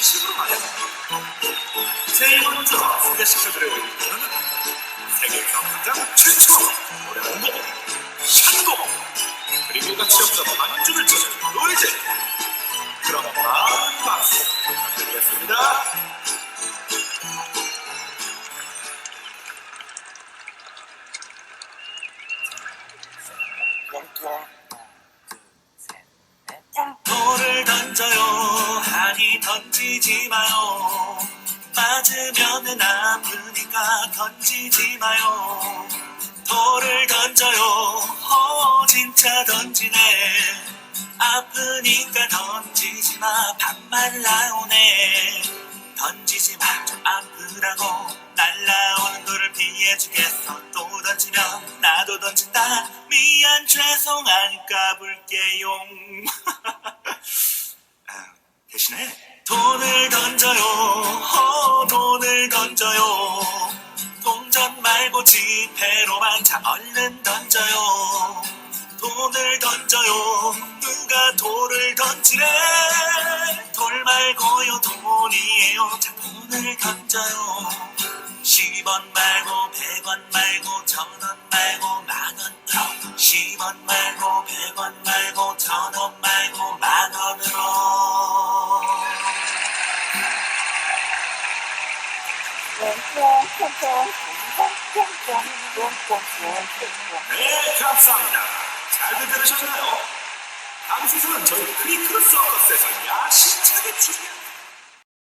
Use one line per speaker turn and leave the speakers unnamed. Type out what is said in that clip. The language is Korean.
식으로 말해서 제2번째 소개시켜드리고 있는 노래는 세계 경장 최초 노래 원곡 샨곡 그리고 같이 없어서 만주를 찾은
노이즈 던지지 마요. 맞으면은 아프니까 던지지 마요. 돌을 던져요. 어 진짜 던지네. 아프니까 던지지 마. 반말 나오네. 던지지 마. 좀 아프라고 날라오는 돌을 피해 주겠어. 또 던지면 나도 던진다. 미안 죄송하니까 볼게요 아, 대신에 돈을 던져요. 어, 돈을 던져요. 동전 말고 지폐로만 자 얼른 던져요. 돈을 던져요. 누가 돌을 던지래? 돌 말고요 돈이에요. 자 돈을 던져요. 10원 말고 100원 말고 천원 말고 만원으로 10원 말고 100원 말고
네 감사합니다 잘들 들으셨나요? 다음 시즌은 저희 크리크루 서커스